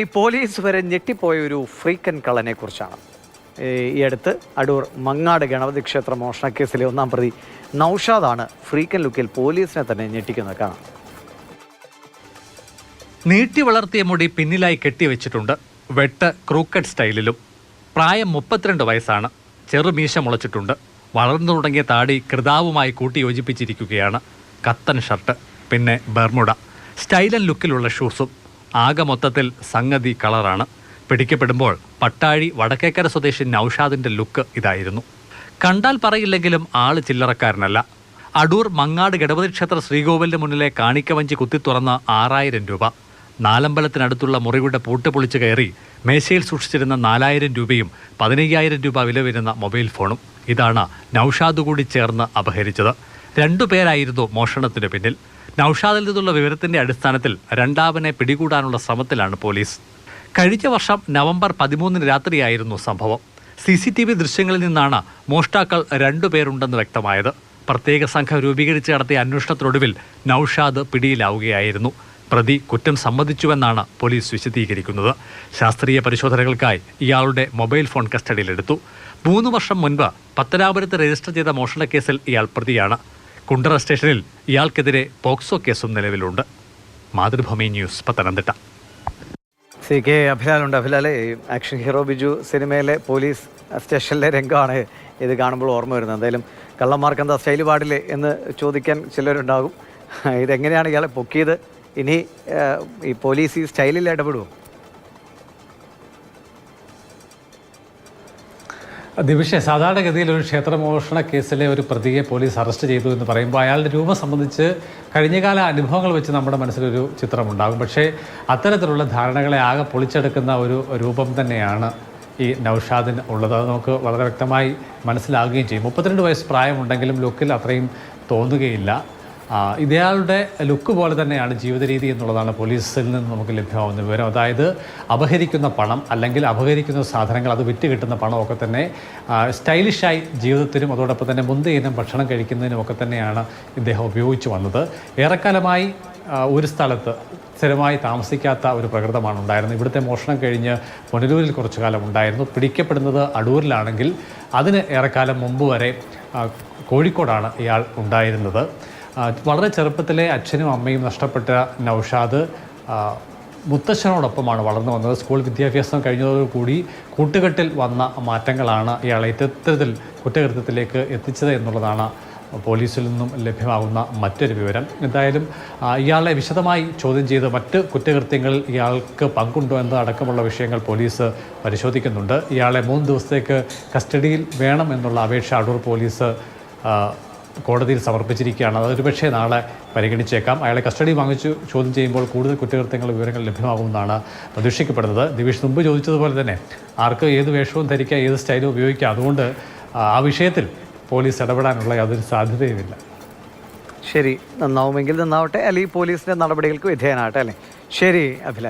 ഈ പോലീസ് വരെ ഞെട്ടിപ്പോയ ഒരു ഫ്രീക്കൻ കള്ളനെ കുറിച്ചാണ് ഈ അടുത്ത് അടൂർ മങ്ങാട് ഗണപതി ക്ഷേത്ര മോഷണക്കേസിലെ ഒന്നാം പ്രതി നൌഷാദാണ് ഫ്രീക്കൻ ലുക്കിൽ പോലീസിനെ തന്നെ ഞെട്ടിക്കുന്നത് കാണാം. നീട്ടി വളർത്തിയ മുടി പിന്നിലായി കെട്ടിവെച്ചിട്ടുണ്ട്. വെട്ട് ക്രൂക്കറ്റ് സ്റ്റൈലിലും. പ്രായം മുപ്പത്തിരണ്ട് വയസ്സാണ്. ചെറുമീശ മുളച്ചിട്ടുണ്ട്. വളർന്നു തുടങ്ങിയ താടി കൃതാവുമായി കൂട്ടി യോജിപ്പിച്ചിരിക്കുകയാണ്. കത്തൻ ഷർട്ട് പിന്നെ ബർമുട സ്റ്റൈലൻ ലുക്കിലുള്ള ഷൂസും ആകെ മൊത്തത്തിൽ സംഗതി കളറാണ്. പിടിക്കപ്പെടുമ്പോൾ പട്ടാഴി വടക്കേക്കര സ്വദേശി നൌഷാദിന്റെ ലുക്ക് ഇതായിരുന്നു. കണ്ടാൽ പറയില്ലെങ്കിലും ആൾ ചില്ലറക്കാരനല്ല. അടൂർ മങ്ങാട് ഗണപതി ക്ഷേത്ര ശ്രീകോവിലിന് മുന്നിലെ കാണിക്കവഞ്ചി കുത്തിത്തുറന്ന ആറായിരം രൂപ. നാലമ്പലത്തിനടുത്തുള്ള മുറിയുടെ പൂട്ട് പൊളിച്ച് കയറി മേശയിൽ സൂക്ഷിച്ചിരുന്ന നാലായിരം രൂപയും പതിനയ്യായിരം രൂപ വില വരുന്ന മൊബൈൽ ഫോണും ഇതാണ് നൌഷാദ് കൂടി ചേർന്ന് അപഹരിച്ചത്. രണ്ടുപേരായിരുന്നു മോഷണത്തിന് പിന്നിൽ. നൌഷാദിൽ നിന്നുള്ള വിവരത്തിന്റെ അടിസ്ഥാനത്തിൽ രണ്ടാമനെ പിടികൂടാനുള്ള ശ്രമത്തിലാണ് പോലീസ്. കഴിഞ്ഞ വർഷം നവംബർ പതിമൂന്നിന് രാത്രിയായിരുന്നു സംഭവം. സി സി ടി വി ദൃശ്യങ്ങളിൽ നിന്നാണ് മോഷ്ടാക്കൾ രണ്ടുപേരുണ്ടെന്ന് വ്യക്തമായത്. പ്രത്യേക സംഘം രൂപീകരിച്ച് നടത്തിയ അന്വേഷണത്തിനൊടുവിൽ നൌഷാദ് പിടിയിലാവുകയായിരുന്നു. പ്രതി കുറ്റം സമ്മതിച്ചുവെന്നാണ് പോലീസ് വിശദീകരിക്കുന്നത്. ശാസ്ത്രീയ പരിശോധനകൾക്കായി ഇയാളുടെ മൊബൈൽ ഫോൺ കസ്റ്റഡിയിലെടുത്തു. മൂന്ന് വർഷം മുൻപ് പത്തനാപുരത്ത് രജിസ്റ്റർ ചെയ്ത മോഷണക്കേസിൽ ഇയാൾ പ്രതിയാണ്. കുണ്ടറ സ്റ്റേഷനിൽ ഇയാൾക്കെതിരെ പോക്സോ കേസും നിലവിലുണ്ട്. Mathrubhumi news Pathanamthitta. C K അഭിലാലുണ്ട്. അഭിലാലെ ആക്ഷൻ ഹീറോ ബിജു സിനിമയിലെ പോലീസ് സ്റ്റേഷനിലെ രംഗമാണ് ഇത് കാണുമ്പോൾ ഓർമ്മ വരുന്നത്. എന്തായാലും കള്ളന്മാർക്ക് എന്താ സ്റ്റൈൽ പാടില്ലേ എന്ന് ചോദിക്കാൻ ചിലരുണ്ടാകും. ഇതെങ്ങനെയാണ് ഇയാളെ പൊക്കിയത്? ഇനി ഈ പോലീസ് ഈ സ്റ്റൈലിൽ ഇടപെടുമോ ദിവിഷ സാധാരണഗതിയിൽ ഒരു ക്ഷേത്രമോഷണ കേസിലെ ഒരു പ്രതിയെ പോലീസ് അറസ്റ്റ് ചെയ്തു എന്ന് പറയുമ്പോൾ അയാളുടെ രൂപം സംബന്ധിച്ച് കഴിഞ്ഞകാല അനുഭവങ്ങൾ വെച്ച് നമ്മുടെ മനസ്സിലൊരു ചിത്രമുണ്ടാകും. പക്ഷേ അത്തരത്തിലുള്ള ധാരണകളെ ആകെ പൊളിച്ചെടുക്കുന്ന ഒരു രൂപം തന്നെയാണ് ഈ നൌഷാദിന് ഉള്ളത്. അത് നമുക്ക് വളരെ വ്യക്തമായി മനസ്സിലാകുകയും ചെയ്യും. മുപ്പത്തിരണ്ട് വയസ്സ് പ്രായമുണ്ടെങ്കിലും ലുക്കിൽ അത്രയും തോന്നുകയില്ല. ആ, ഇയാളുടെ ലുക്ക് പോലെ തന്നെയാണ് ജീവിത രീതി എന്നുള്ളതാണ് പോലീസിൽ നിന്ന് നമുക്ക് ലഭ്യമാവുന്ന വിവരം. അതായത് അപഹരിക്കുന്ന പണം അല്ലെങ്കിൽ അപഹരിക്കുന്ന സാധനങ്ങൾ അത് വിറ്റ് കിട്ടുന്ന പണമൊക്കെ തന്നെ സ്റ്റൈലിഷായി ജീവിതത്തിനും അതോടൊപ്പം തന്നെ മുന്തിയ ഇനം ഭക്ഷണം കഴിക്കുന്നതിനും ഒക്കെ തന്നെയാണ് ഇദ്ദേഹം ഉപയോഗിച്ചു വന്നത്. ഏറെക്കാലമായി ഒരു സ്ഥലത്ത് സ്ഥിരമായി താമസിക്കാത്ത ഒരു പ്രകൃതമാണ് ഉണ്ടായിരുന്നത്. ഇവിടുത്തെ മോഷണം കഴിഞ്ഞ് പുനലൂരിൽ കുറച്ചു കാലം ഉണ്ടായിരുന്നു. പിടിക്കപ്പെടുന്നത് അടൂരിലാണെങ്കിൽ അതിന് ഏറെക്കാലം മുമ്പ് വരെ കോഴിക്കോടാണ് ഇയാൾ ഉണ്ടായിരുന്നത്. വളരെ ചെറുപ്പത്തിലെ അച്ഛനും അമ്മയും നഷ്ടപ്പെട്ട നൗഷാദ് മുത്തശ്ശനോടൊപ്പമാണ് വളർന്നു വന്നത്. സ്കൂൾ വിദ്യാഭ്യാസം കഴിഞ്ഞതോടുകൂടി കൂട്ടുകെട്ടിൽ വന്ന മാറ്റങ്ങളാണ് ഇയാളെ ഇത്തരത്തിൽ കുറ്റകൃത്യത്തിലേക്ക് എത്തിച്ചത് എന്നുള്ളതാണ് പോലീസിൽ നിന്നും ലഭ്യമാകുന്ന മറ്റൊരു വിവരം. എന്തായാലും ഇയാളെ വിശദമായി ചോദ്യം ചെയ്ത് മറ്റ് കുറ്റകൃത്യങ്ങളിൽ ഇയാൾക്ക് പങ്കുണ്ടോ എന്നതടക്കമുള്ള വിഷയങ്ങൾ പോലീസ് പരിശോധിക്കുന്നുണ്ട്. ഇയാളെ മൂന്ന് ദിവസത്തേക്ക് കസ്റ്റഡിയിൽ വേണം എന്നുള്ള അപേക്ഷ അടൂർ പോലീസ് കോടതിയിൽ സമർപ്പിച്ചിരിക്കുകയാണ്. അതൊരു പക്ഷേ നാളെ പരിഗണിച്ചേക്കാം. അയാളെ കസ്റ്റഡി വാങ്ങിച്ചു ചോദ്യം ചെയ്യുമ്പോൾ കൂടുതൽ കുറ്റകൃത്യങ്ങൾ വിവരങ്ങൾ ലഭ്യമാകുമെന്നാണ് പ്രതീക്ഷിക്കപ്പെടുന്നത്. ദിവിഷ് മുമ്പ് ചോദിച്ചതുപോലെ തന്നെ ആർക്ക് ഏത് വേഷവും ധരിക്കാം ഏത് സ്റ്റൈലും ഉപയോഗിക്കാം. അതുകൊണ്ട് ആ വിഷയത്തിൽ പോലീസ് ഇടപെടാനുള്ള യാതൊരു സാധ്യതയുമില്ല. ശരി. നന്നാവുമെങ്കിൽ നന്നാവട്ടെ. അല്ലെങ്കിൽ പോലീസിന്റെ നടപടികൾക്ക് വിധേയനാകട്ടെ അല്ലേ? ശരി അഭിലാൽ